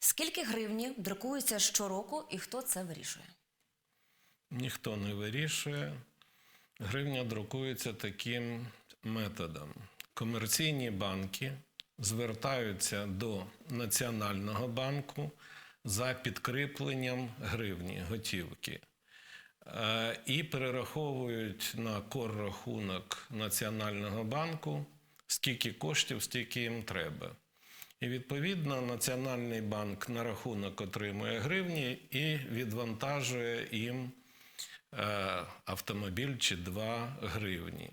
Скільки гривні друкується щороку і хто це вирішує? Ніхто не вирішує. Гривня друкується таким методом. Комерційні банки звертаються до Національного банку за підкріпленням гривні готівки Е, і перераховують на кор-рахунок Національного банку скільки коштів, стільки їм треба. І відповідно Національний банк на рахунок отримує гривні і відвантажує їм е, автомобіль чи 2 гривні.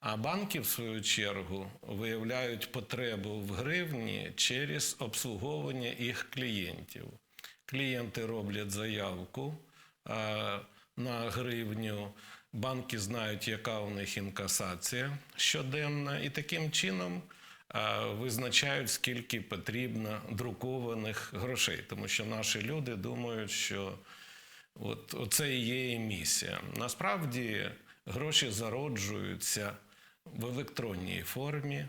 А банки, в свою чергу, виявляють потребу в гривні через обслуговування їх клієнтів. Клієнти роблять заявку е, на гривню, банки знають, яка у них інкасація щоденна, і таким чином визначають, скільки потрібно друкованих грошей, тому що наші люди думають, що От оце і є і місія. Насправді гроші зароджуються в електронній формі,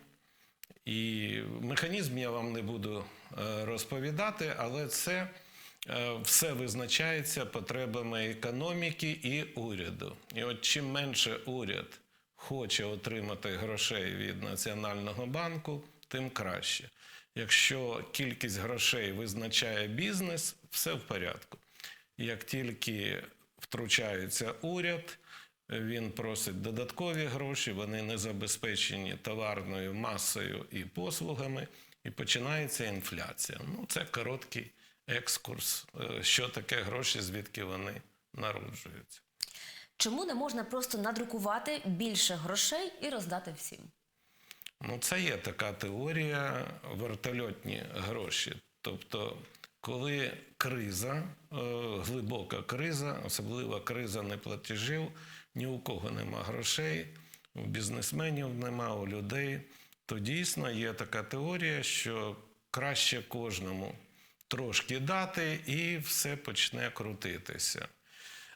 і механізм я вам не буду е, розповідати, але це е, все визначається потребами економіки і уряду. І от чим менше уряд хоче отримати грошей від Національного банку, тим краще. Якщо кількість грошей визначає бізнес, все в порядку. Як тільки втручається уряд, він просить додаткові гроші, вони не забезпечені товарною масою і послугами, і починається інфляція. Ну, це короткий екскурс, е, що таке гроші, звідки вони народжуються. Чому не можна просто надрукувати більше грошей і роздати всім? Ну, це є така теорія вертольотні гроші. Тобто, коли криза, е, глибока криза, особлива криза неплатежів, ні у кого нема грошей, у бізнесменів нема, у людей, то дійсно є така теорія, що краще кожному трошки дати і все почне крутитися.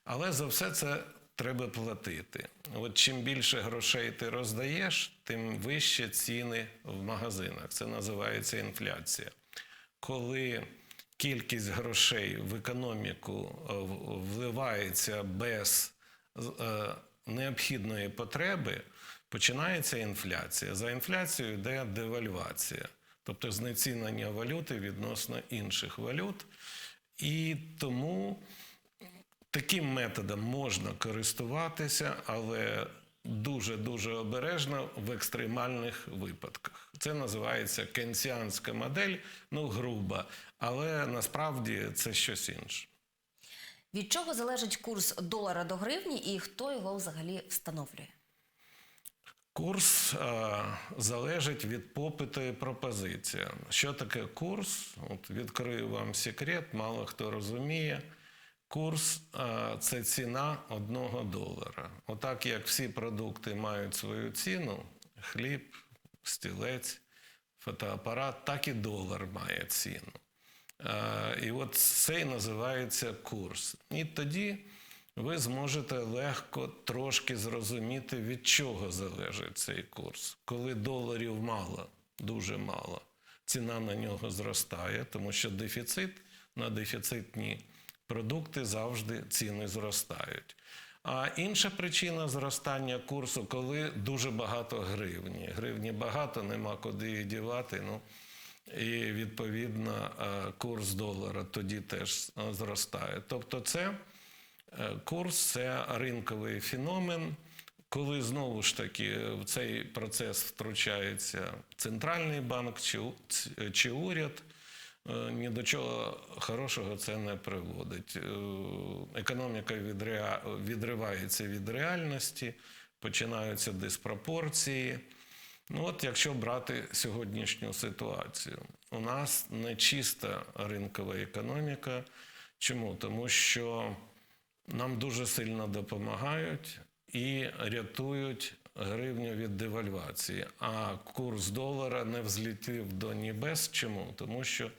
Але за все це треба платити. От чим більше грошей ти роздаєш, тим вище ціни в магазинах. Це називається інфляція. Коли кількість грошей в економіку е, вливається без е, необхідної потреби, починається інфляція. За інфляцією йде девальвація, тобто знецінення валюти відносно інших валют. І тому Таким методом можна користуватися, але дуже-дуже обережно в екстремальних випадках. Це називається кенсіанська модель, ну груба, але насправді це щось інше. Від чого залежить курс долара до гривні і хто його взагалі встановлює? Курс е, залежить від попиту і пропозиції. Що таке курс? От відкрию вам секрет, мало хто розуміє. Курс це ціна одного долара. Отак як всі продукти мають свою ціну: хліб, стілець, фотоапарат, так і долар має ціну. І от це і називається курс. І тоді ви зможете легко трошки зрозуміти, від чого залежить цей курс. Коли доларів мало, дуже мало, ціна на нього зростає, тому що дефіцит на дефіцитні продукти завжди ціни зростають. А інша причина зростання курсу, коли дуже багато гривні. Гривні багато, нема куди її дівати. Ну, і відповідно е, курс долара тоді теж е, зростає. Тобто, це е, курс це ринковий феномен, коли знову ж таки в цей процес втручається центральний банк чи, чи уряд. Е, Ні до чого хорошого це не приводить. Е, Економіка відривається від реальності, починаються диспропорції. Ну от якщо брати сьогоднішню ситуацію, у нас не чиста ринкова економіка. Чому? Тому що нам дуже сильно допомагають і рятують гривню від девальвації. А курс долара не взлітів до небес. Чому? Тому що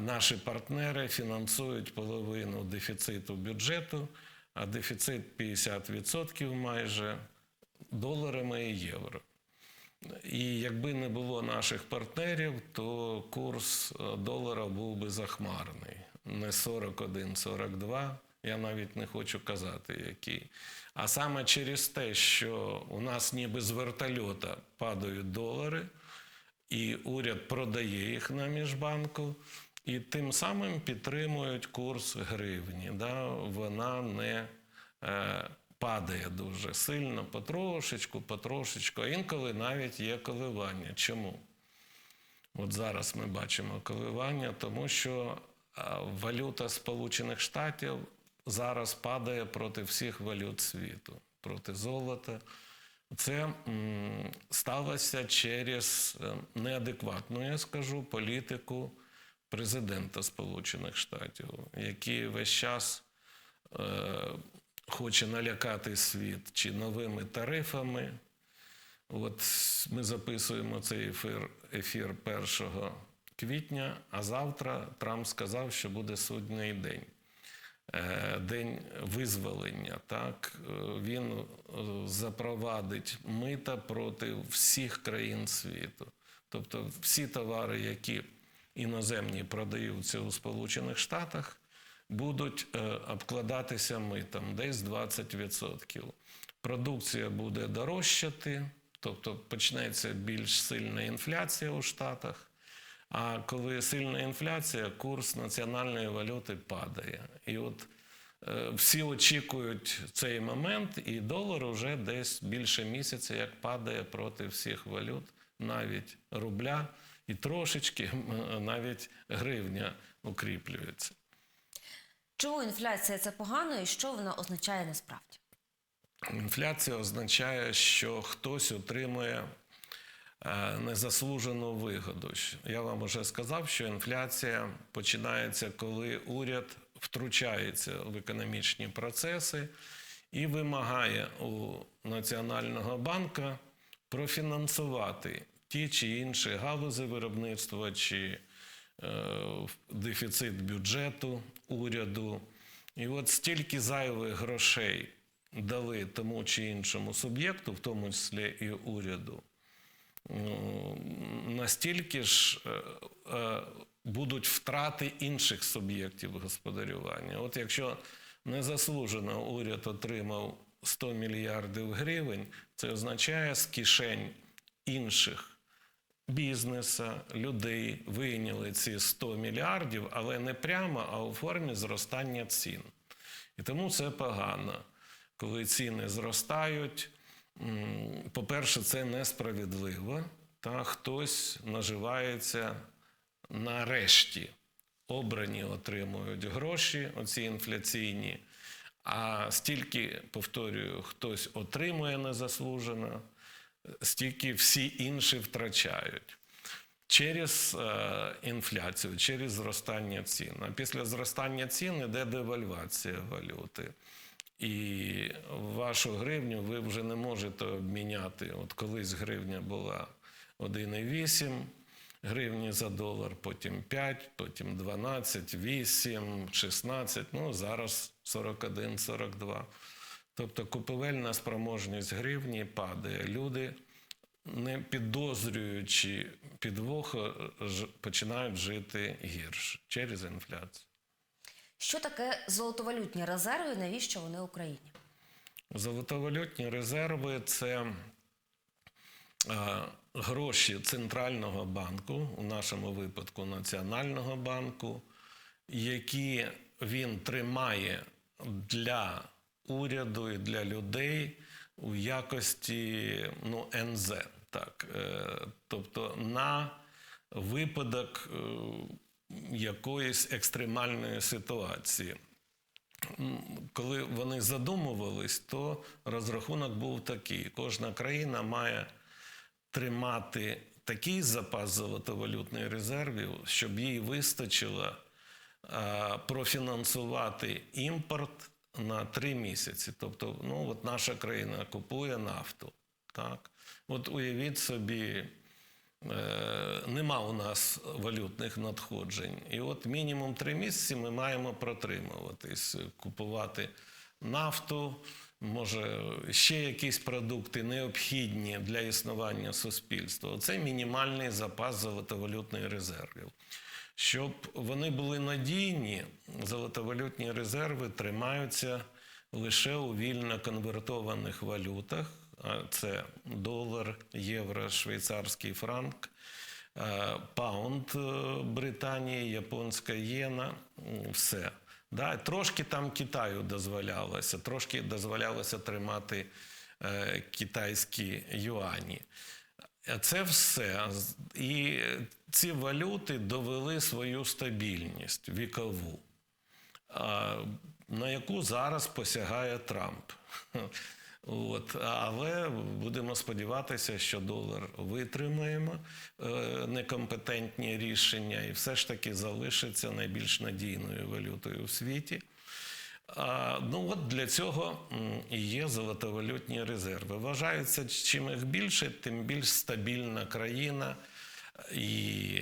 наші партнери фінансують половину дефіциту бюджету, а дефіцит 50% майже доларами і євро. І якби не було наших партнерів, то курс е, долара був би захмарний. Не 41, 42, я навіть не хочу казати, який. А саме через те, що у нас ніби з вертольота падають долари, і уряд продає їх на міжбанку, і тим самим підтримують курс гривні. Да? Вона не е, падає дуже сильно, потрошечку, потрошечку, інколи навіть є коливання. Чому? От зараз ми бачимо коливання, тому що валюта Сполучених Штатів зараз падає проти всіх валют світу, проти золота. Це сталося через е, неадекватну, я скажу, політику президента Сполучених Штатів, який весь час е, хоче налякати світ чи новими тарифами. От ми записуємо цей ефір, ефір 1 квітня, а завтра Трамп сказав, що буде судний день. Е, День визволення. Так? Е, Він е, запровадить мита проти всіх країн світу. Тобто всі товари, які іноземні продаються у Сполучених Штатах, будуть обкладатися митом десь 20%. Продукція буде дорожчати, тобто почнеться більш сильна інфляція у Штатах. А коли сильна інфляція, курс національної валюти падає. І от е, всі очікують цей момент, і долар вже десь більше місяця, як падає проти всіх валют, навіть рубля, і трошечки навіть гривня укріплюється. Чому інфляція це погано і що вона означає насправді? Інфляція означає, що хтось отримує незаслужену вигоду. Я вам вже сказав, що інфляція починається, коли уряд втручається в економічні процеси і вимагає у Національного банку профінансувати ті чи інші галузі виробництва чи е, дефіцит бюджету уряду. І от стільки зайвих грошей дали тому чи іншому суб'єкту, в тому числі і уряду, настільки ж е, е, будуть втрати інших суб'єктів господарювання. От якщо незаслужено уряд отримав 100 мільярдів гривень, це означає з кишень інших бізнеса, людей вийняли ці 100 мільярдів, але не прямо, а у формі зростання цін. І тому це погано, коли ціни зростають. По-перше, це несправедливо, та хтось наживається нарешті. Обрані отримують гроші, оці інфляційні, а стільки, повторюю, хтось отримує незаслужено, стільки всі інші втрачають. Через е, інфляцію, через зростання цін. А після зростання цін йде девальвація валюти. І вашу гривню ви вже не можете обміняти. От колись гривня була 1,8 гривні за долар, потім 5, потім 12, 8, 16, ну зараз 41, 42. Тобто купівельна спроможність гривні падає. Люди, не підозрюючи підвоху, починають жити гірше через інфляцію. Що таке золотовалютні резерви? Навіщо вони Україні? Золотовалютні резерви це е, гроші центрального банку, у нашому випадку Національного банку, які він тримає для уряду і для людей у якості ну, НЗ. Так, е, тобто на випадок е, якоїсь екстремальної ситуації. Коли вони задумувались, то розрахунок був такий: кожна країна має тримати такий запас золотовалютних резервів, щоб їй вистачило профінансувати імпорт на три місяці. Тобто, ну от наша країна купує нафту. Так? От уявіть собі, е, нема у нас валютних надходжень. І от мінімум три місяці ми маємо протримуватись, купувати нафту, може ще якісь продукти необхідні для існування суспільства. Це мінімальний запас золотовалютних резервів. Щоб вони були надійні, золотовалютні резерви тримаються лише у вільно конвертованих валютах. Це долар, євро, швейцарський франк, паунд е, Британії, японська єна, все. Да? Трошки там Китаю дозволялося, трошки дозволялося тримати е, китайські юані. Це все. І ці валюти довели свою стабільність вікову, на яку зараз посягає Трамп. От. Але будемо сподіватися, що долар витримаємо е, некомпетентні рішення і все ж таки залишиться найбільш надійною валютою в світі. А, ну от для цього і є золотовалютні резерви. Вважається, чим їх більше, тим більш стабільна країна. І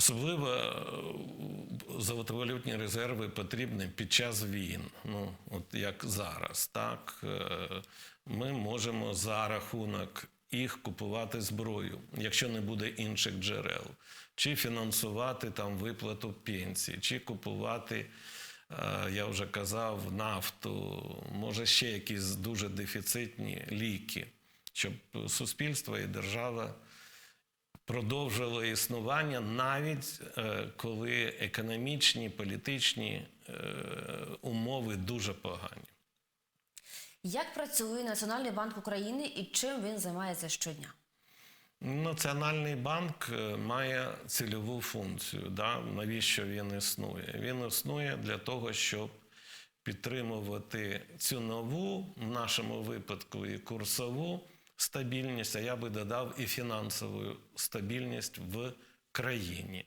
особливо е, золотовалютні резерви потрібні під час війн. Ну, от як зараз, так Е, ми можемо за рахунок їх купувати зброю, якщо не буде інших джерел, чи фінансувати там виплату пенсії, чи купувати. Е, Я вже казав, нафту, може ще якісь дуже дефіцитні ліки, щоб суспільство і держава продовжило існування навіть е, коли економічні, політичні е, умови дуже погані. Як працює Національний банк України і чим він займається щодня? Національний банк е, має цільову функцію. Да? Навіщо він існує? Він існує для того, щоб підтримувати цінову, в нашому випадку і курсову стабільність, а я би додав і фінансову стабільність в країні.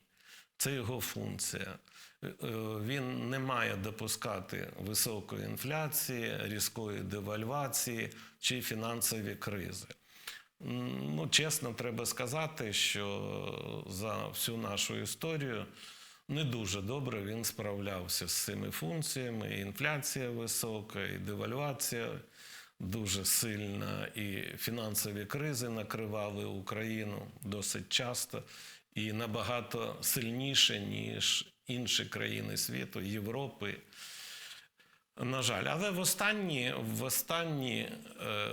Це його функція. Е, е, Він не має допускати високої інфляції, різкої девальвації чи фінансові кризи. Ну, чесно, треба сказати, що за всю нашу історію не дуже добре він справлявся з цими функціями. І інфляція висока, і девальвація дуже сильна, і фінансові кризи накривали Україну досить часто і набагато сильніше, ніж інші країни світу, Європи. На жаль, але в останні, в останні е,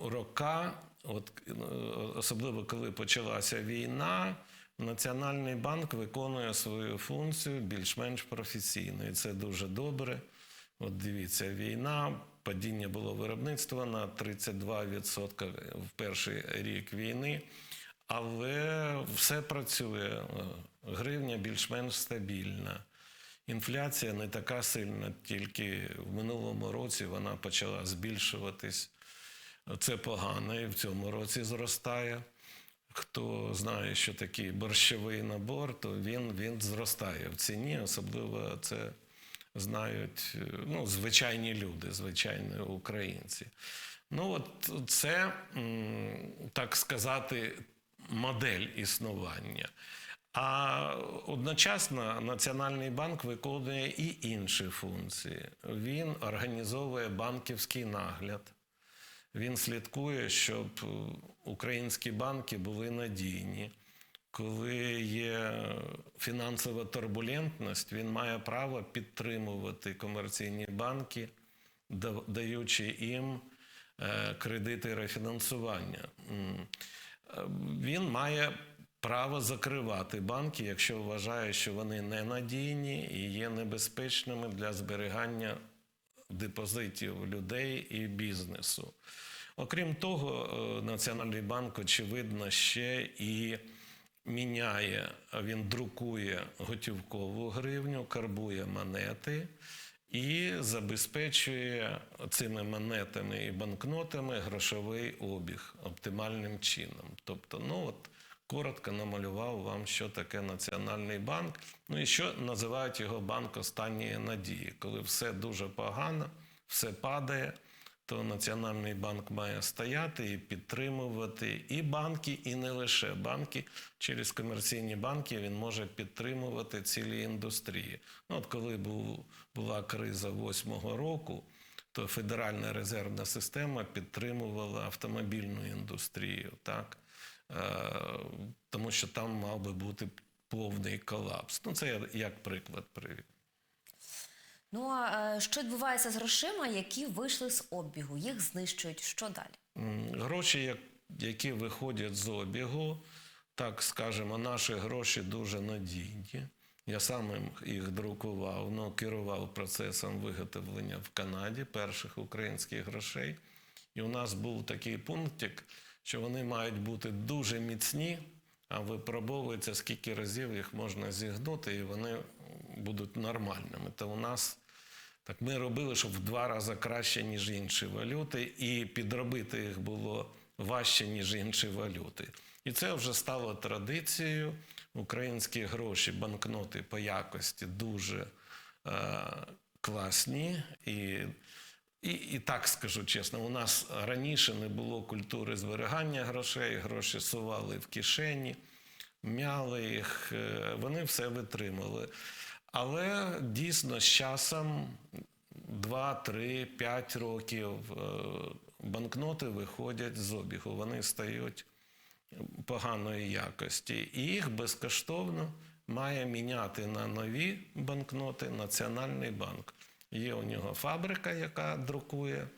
роки, от, е, особливо коли почалася війна, Національний банк виконує свою функцію більш-менш професійно. І це дуже добре. От дивіться, війна, падіння було виробництва на 32% в перший рік війни. Але все працює. Е, Гривня більш-менш стабільна. Інфляція не така сильна, тільки в минулому році вона почала збільшуватись. Це погано і в цьому році зростає. Хто знає, що такий борщовий набор, то він, він зростає в ціні. Особливо це знають е, ну, звичайні люди, звичайні українці. Ну, от це, так сказати, модель існування. А одночасно Національний банк виконує і інші функції. Він організовує банківський нагляд. Він слідкує, щоб е, українські банки були надійні. Коли є фінансова турбулентність, він має право підтримувати комерційні банки, да- даючи їм е, кредити рефінансування. Е, Він має право закривати банки, якщо вважає, що вони ненадійні і є небезпечними для зберігання депозитів людей і бізнесу. Окрім того, е, Національний банк, очевидно, ще і міняє, він друкує готівкову гривню, карбує монети і забезпечує цими монетами і банкнотами грошовий обіг оптимальним чином. Тобто, ну от коротко намалював вам, що таке Національний банк. Ну і що називають його банк останньої надії, коли все дуже погано, все падає. То Національний банк має стояти і підтримувати і банки, і не лише банки. Через комерційні банки він може підтримувати цілі індустрії. Ну, от коли був, була криза восьмого року, то Федеральна резервна система підтримувала автомобільну індустрію, так? Е, тому що там мав би бути повний колапс. Ну, це я як приклад привів. Ну а е, що відбувається з грошима, які вийшли з обігу? Їх знищують. Що далі? Гроші, які виходять з обігу, так скажемо, наші гроші дуже надійні. Я сам їх друкував, ну, керував процесом виготовлення в Канаді перших українських грошей. І у нас був такий пунктик, що вони мають бути дуже міцні, випробовується, скільки разів їх можна зігнути, і вони будуть нормальними. То у нас так ми робили, щоб в два рази краще, ніж інші валюти, і підробити їх було важче, ніж інші валюти. І це вже стало традицією. Українські гроші, банкноти по якості дуже е, класні. І, і, і так скажу чесно, у нас раніше не було культури зберігання грошей, гроші сували в кишені, мяли їх, е, вони все витримали. Але дійсно з часом 2, 3, 5 років е, банкноти виходять з обігу. Вони стають поганої якості. І їх безкоштовно має міняти на нові банкноти Національний банк. Є у нього фабрика, яка друкує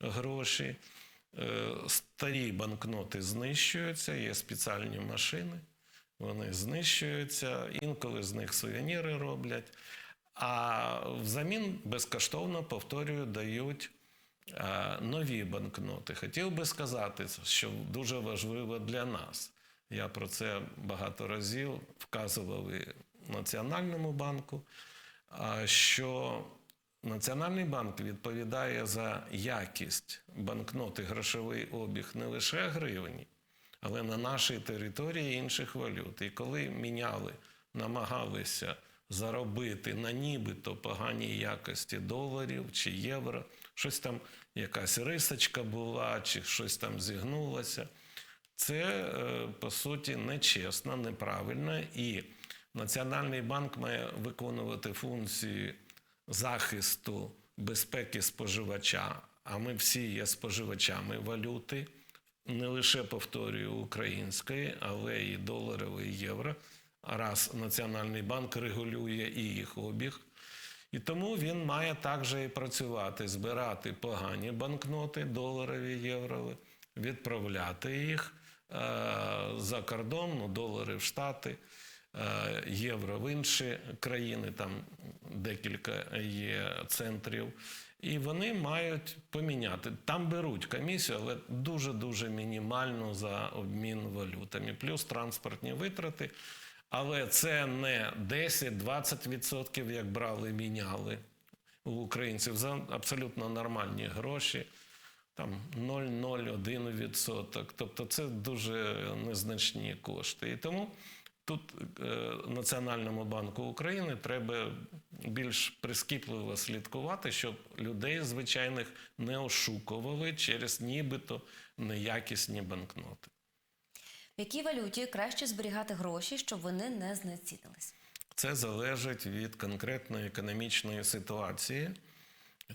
гроші. Е, Старі банкноти знищуються, є спеціальні машини, вони знищуються, інколи з них сувеніри роблять. А взамін безкоштовно, повторюю, дають е, нові банкноти. Хотів би сказати, що дуже важливо для нас. Я про це багато разів вказував і Національному банку, що Національний банк відповідає за якість банкноти грошовий обіг не лише гривні, але на нашій території інших валют. І коли міняли, намагалися заробити на нібито поганій якості доларів чи євро, щось там, якась рисочка була, чи щось там зігнулося. Це, е, по суті, нечесно, неправильно. І Національний банк має виконувати функції захисту безпеки споживача, а ми всі є споживачами валюти, не лише повторюю української, але і доларової, і євро. Раз Національний банк регулює і їх обіг. І тому він має також і працювати, збирати погані банкноти, доларові, єврові, відправляти їх е, за кордон, ну, долари в Штати, євро в інші країни, там декілька є центрів. І вони мають поміняти. Там беруть комісію, але дуже-дуже мінімально за обмін валютами. Плюс транспортні витрати. Але це не 10-20%, як брали, міняли у українців за абсолютно нормальні гроші. Там 0,01%. Тобто це дуже незначні кошти. І тому тут е, Національному банку України треба більш прискіпливо слідкувати, щоб людей звичайних не ошукували через нібито неякісні банкноти. В якій валюті краще зберігати гроші, щоб вони не знецінились? Це залежить від конкретної економічної ситуації.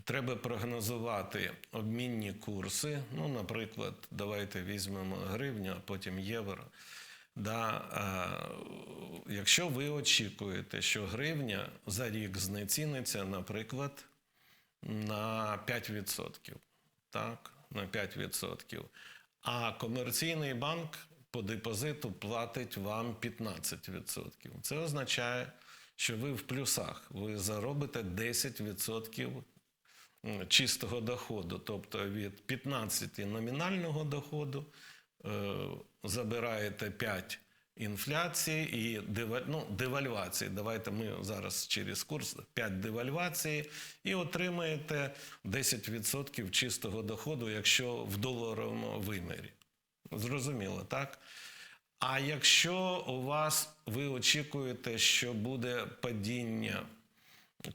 Треба прогнозувати обмінні курси. Ну, наприклад, давайте візьмемо гривню, а потім євро. Да, е, якщо ви очікуєте, що гривня за рік знеціниться, наприклад, на 5%, так, на 5%, а комерційний банк по депозиту платить вам 15%. Це означає, що ви в плюсах, ви заробите 10% чистого доходу, тобто від 15 номінального доходу забираєте 5 інфляції і ну, девальвації. Давайте ми зараз через курс 5 девальвації і отримаєте 10% чистого доходу, якщо в доларовому вимірі. Зрозуміло, так? А якщо у вас ви очікуєте, що буде падіння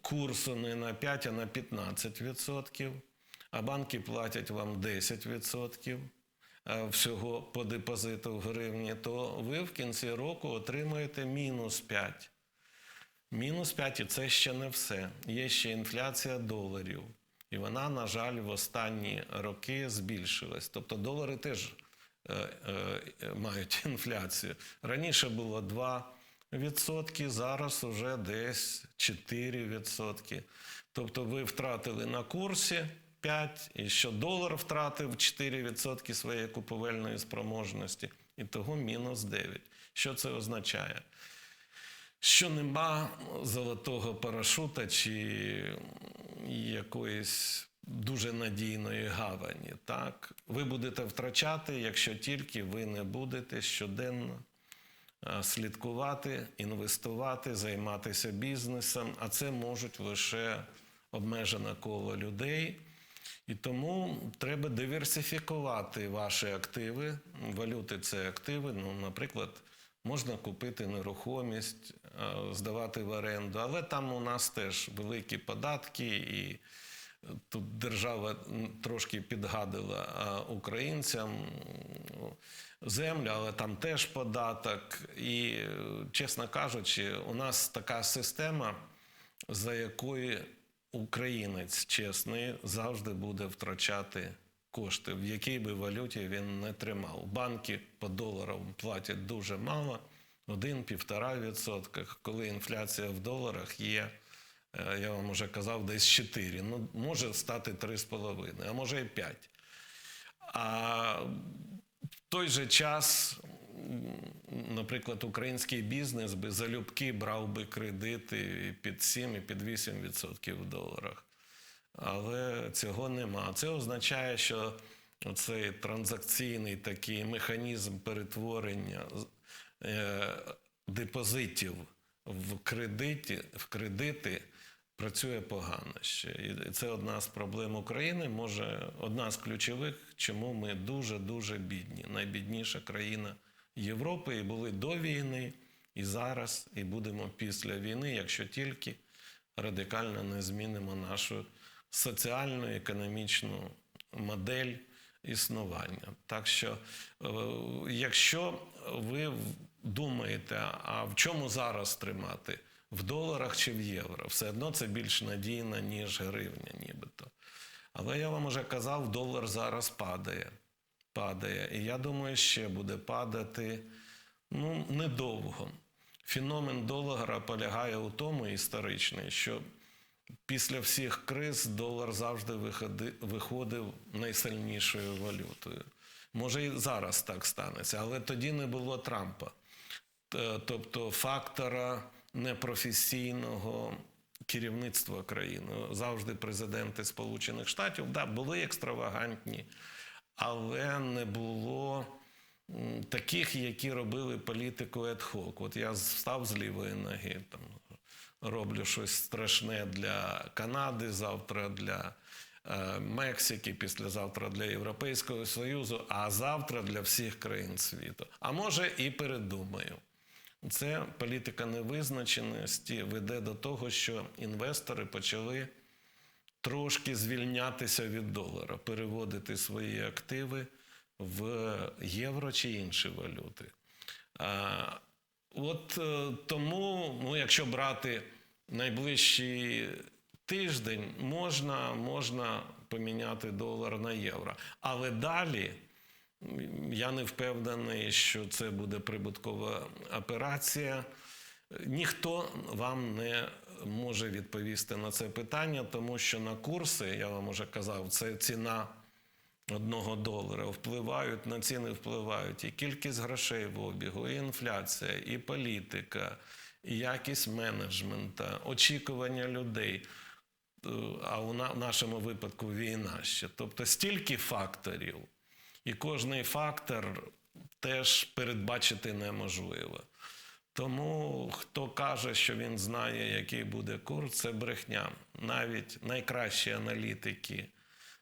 курсу не на 5, а на 15%, а банки платять вам 10% е, всього по депозиту в гривні, то ви в кінці року отримаєте мінус 5. Мінус 5 і це ще не все. Є ще інфляція доларів. І вона, на жаль, в останні роки збільшилась. Тобто долари теж е, е, мають інфляцію. Раніше було 2%, зараз вже десь 4%. Тобто ви втратили на курсі 5, і що долар втратив 4% своєї купівельної спроможності, і того мінус 9. Що це означає? Що нема золотого парашута чи якоїсь дуже надійної гавані. Так? Ви будете втрачати, якщо тільки ви не будете щоденно слідкувати, інвестувати, займатися бізнесом, а це можуть лише обмежене коло людей. І тому треба диверсифікувати ваші активи. Валюти це активи. Ну, наприклад, можна купити нерухомість, здавати в оренду, але там у нас теж великі податки, і тут держава трошки підгадила українцям землю, але там теж податок. І, е, чесно кажучи, у нас така система, за якою українець чесний завжди буде втрачати кошти, в якій би валюті він не тримав. Банки по доларам платять дуже мало, 1-1,5 відсотка. Коли інфляція в доларах є, е, я вам вже казав, десь 4. Ну, може стати 3,5, а може і 5. А в той же час, наприклад, український бізнес би залюбки брав би кредити під 7 і під 8 відсотків в доларах. Але цього нема. Це означає, що цей транзакційний такий механізм перетворення е, депозитів в кредиті, в кредити працює погано ще. І це одна з проблем України, може одна з ключових, чому ми дуже дуже бідні. Найбідніша країна Європи і були до війни, і зараз, і будемо після війни, якщо тільки радикально не змінимо нашу соціальну економічну модель існування. Так що, е, якщо ви думаєте, а в чому зараз тримати? В доларах чи в євро? Все одно це більш надійно, ніж гривня, нібито. Але я вам вже казав, долар зараз падає. Падає. І я думаю, ще буде падати ну, недовго. Феномен долара полягає у тому історичний, що після всіх криз долар завжди виходив найсильнішою валютою. Може, і зараз так станеться, але тоді не було Трампа. Тобто фактора непрофесійного керівництва країною. Завжди президенти Сполучених Штатів да, були екстравагантні, але не було таких, які робили політику ad-hoc. От я встав з лівої ноги, там, роблю щось страшне для Канади, завтра для е, Мексики, післязавтра для Європейського Союзу, а завтра для всіх країн світу. А може і передумаю. Це політика невизначеності веде до того, що інвестори почали трошки звільнятися від долара, переводити свої активи в євро чи інші валюти. От е, тому, ну, якщо брати найближчий тиждень, можна, можна поміняти долар на євро. Але далі я не впевнений, що це буде прибуткова операція. Ніхто вам не може відповісти на це питання, тому що на курси, я вам вже казав, це ціна одного долара. Впливають на ціни, впливають і кількість грошей в обігу, і інфляція, і політика, і якість менеджмента, очікування людей. Е, А у нашому випадку війна ще. Тобто стільки факторів, і кожний фактор теж передбачити неможливо. Тому хто каже, що він знає, який буде курс, це брехня. Навіть найкращі аналітики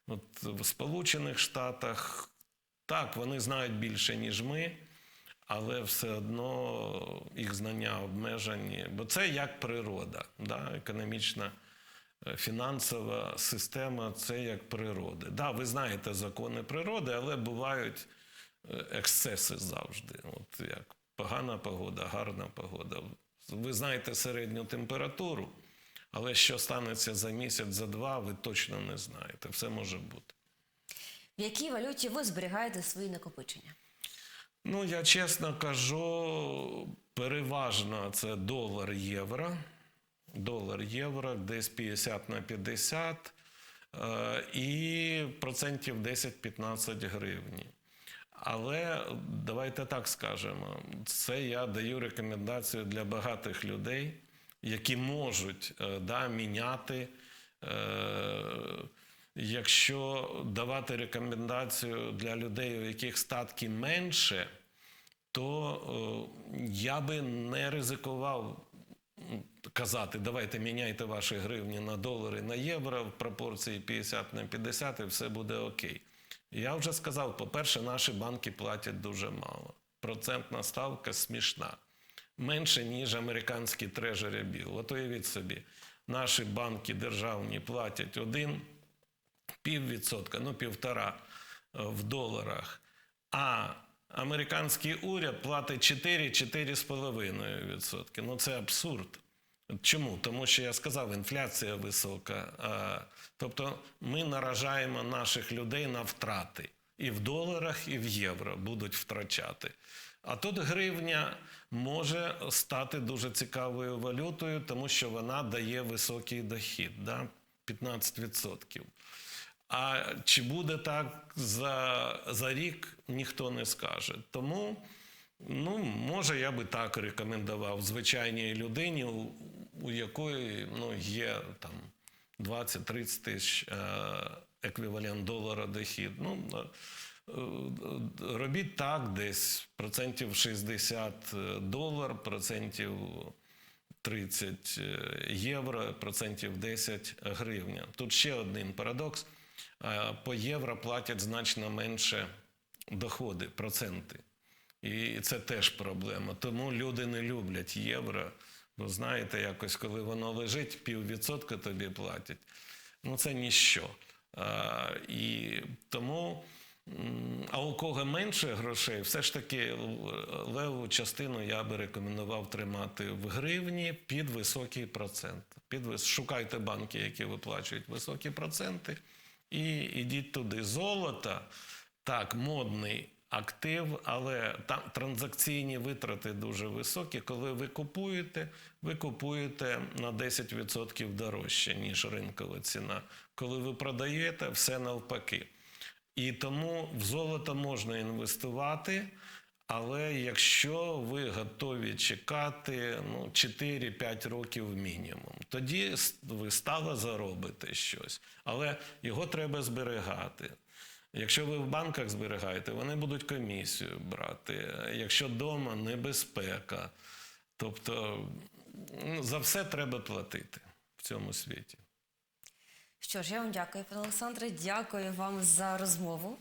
от в Сполучених Штатах, так, вони знають більше, ніж ми, але все одно їх знання обмежені. Бо це як природа, да? економічна е, фінансова система це як природа. Да, ви знаєте закони природи, але бувають е, ексцеси завжди. От як погана погода, гарна погода. Ви знаєте середню температуру, Але що станеться за місяць, за два, ви точно не знаєте. Все може бути. В якій валюті ви зберігаєте свої накопичення? Ну, я чесно кажу, переважно це долар євро. Долар євро десь 50 на 50 е, і процентів 10-15 гривні. Але давайте так скажемо, це я даю рекомендацію для багатих людей, які можуть е, да, міняти. Е, якщо давати рекомендацію для людей, у яких статки менше, то е, я би не ризикував казати, давайте міняйте ваші гривні на долари, на євро в пропорції 50 на 50 і все буде окей. Я вже сказав, по-перше, наші банки платять дуже мало. Процентна ставка смішна. Менше, ніж американський трежері біл. От уявіть собі, наші банки державні платять один піввідсотка, ну півтора е, в доларах. А американський уряд платить 4-4,5%. Ну це абсурд. Чому? Тому що я сказав, інфляція висока. Тобто ми наражаємо наших людей на втрати. І в доларах, і в євро будуть втрачати. А тут гривня може стати дуже цікавою валютою, тому що вона дає високий дохід, да? 15%. А чи буде так за, за рік, ніхто не скаже. Тому, ну, може, я би так рекомендував звичайній людині, у, якої ну, є там 20-30 тисяч е, еквівалент долара дохід. Ну, е, е, робіть так, десь процентів 60 долар, процентів 30 євро, процентів 10 гривня. Тут ще один парадокс. По євро платять значно менше доходи, проценти. І це теж проблема. Тому люди не люблять євро. Бо знаєте, якось, коли воно лежить, піввідсотка тобі платять. Ну це ніщо. А, і тому, а у кого менше грошей, все ж таки леву частину я би рекомендував тримати в гривні під високий процент. Під, шукайте банки, які виплачують високі проценти, і ідіть туди. Золото, так, модний актив, але там транзакційні витрати дуже високі. Коли ви купуєте, ви купуєте на 10% дорожче, ніж ринкова ціна. Коли ви продаєте, все навпаки. І тому в золото можна інвестувати. Але якщо ви готові чекати ну, 4-5 років мінімум, тоді ви стало заробите щось. Але його треба зберігати. Якщо ви в банках зберігаєте, вони будуть комісію брати. Якщо вдома небезпека. Тобто ну, за все треба платити в цьому світі. Що ж, я вам дякую, пане Олександре. Дякую вам за розмову.